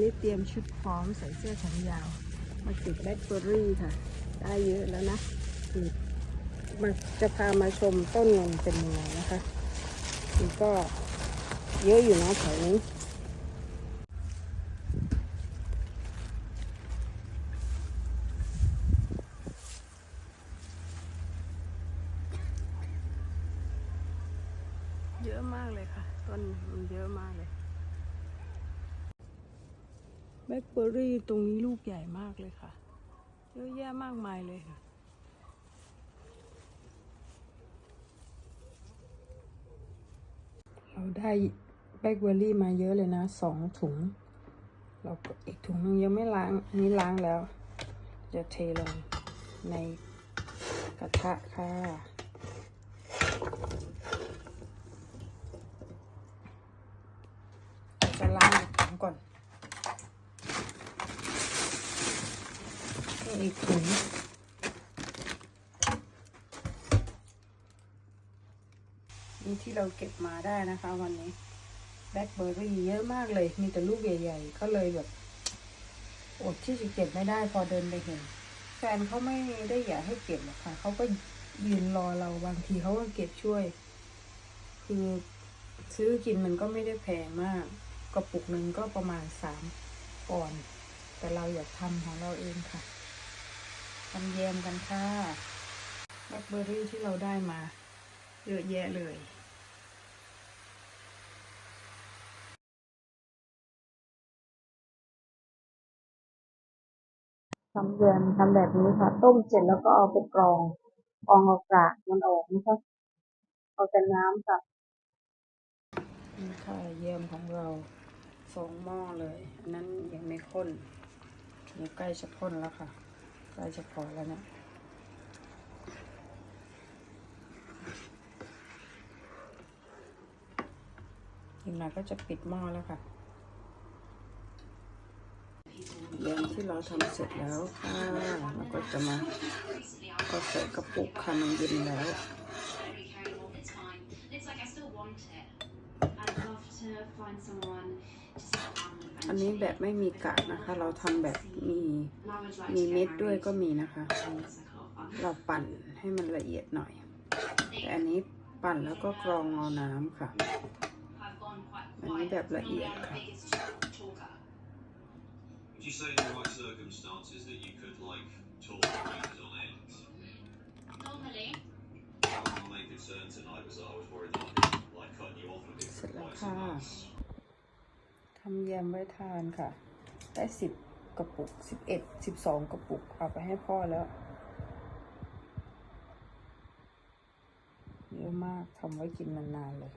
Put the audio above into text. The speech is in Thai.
นี่เตรียมชุดพร้อมใส่เสื้อแขนยาว มาเก็บแบล็คเบอร์รี่ค่ะ ได้เยอะแล้วนะมาจะพามาชมต้นมันเป็นยังไงนะคะนี่ก็เยอะอยู่นะแถวนี้เยอะมากเลยค่ะ ต้นมันเยอะมากเลย แบล็คเบอร์รี่ตรงนี้ลูกใหญ่มากเลยค่ะ เยอะแยะมากมายเลยค่ะ เราได้แบล็คเบอร์รี่มาเยอะเลยนะสองถุง เราก็อีกถุงนึงยังไม่ล้างอันนี้ล้างแล้ว จะเทลงในกระทะค่ะจะล้างถุงก่อน อีกถุงนี่ที่เราเก็บมาได้นะคะวันนี้แบล็คเบอร์รี่เยอะมากเลย มีแต่ลูกใหญ่ๆ ก็เลยแบบอดที่จะเก็บไม่ได้พอเดินไปเห็น แฟนเขาไม่ได้อยากให้เก็บหรอกค่ะเขาก็ยืนรอเราบางทีเขาก็เก็บช่วย คือซื้อกินมันก็ไม่ได้แพงมาก กระปุกหนึ่งก็ประมาณสามปอน แต่เราอยากทำของเราเองค่ะ ทำแยมกันค่ะแบล็คเบอร์รี่ที่เราได้มา เยอะแยะเลยทำแยมทำแบบนี้ค่ะ ต้มเสร็จแล้วก็เอาไปกรองกรองเอากากมันออกนะคะเอาแต่น้ำค่ะนี่ค่ะแยมของเราสองหม้อเลย อันนั้นยังไม่ข้นเดี๋ยวใกล้จะข้นแล้วค่ะ ใกล้จะพอแล้วเนี่ยอีกหน่อยก็จะปิดหม้อแล้วค่ะแยมที่เราทำเสร็จแล้วค่ะเราก็จะมาก็ใส่กระปุกค่ะมันเย็นแล้ว be carrying all the time. It's like I still want it. I'd love to find someone to sit down with อันนี้แบบไม่มีกากนะคะ เราทำแบบมี And I would like มี to เม็ด get ด้วย married. ก็มีนะคะ It's like a lot of fun. เราปั่นให้มันละเอียดหน่อย แต่อันนี้ปั่นแล้วก็กรองเอาน้ำค่ะ I've gone quite อันนี้ quiet. แบบละเอียด Normally I'm ค่ะ the biggest talker. Would you say in the right circumstances that you could like talk for ages on end? Normally, My main concern tonight was that I was worried that I could like cut you off a bit เสร็จแล้ว quite ค่ะ so much. ทำแยมไว้ทานค่ะ ได้สิบกระปุกสิบเอ็ดสิบสองกระปุก เอาไปให้พ่อแล้ว เยอะมากทำไว้กินนานๆเลย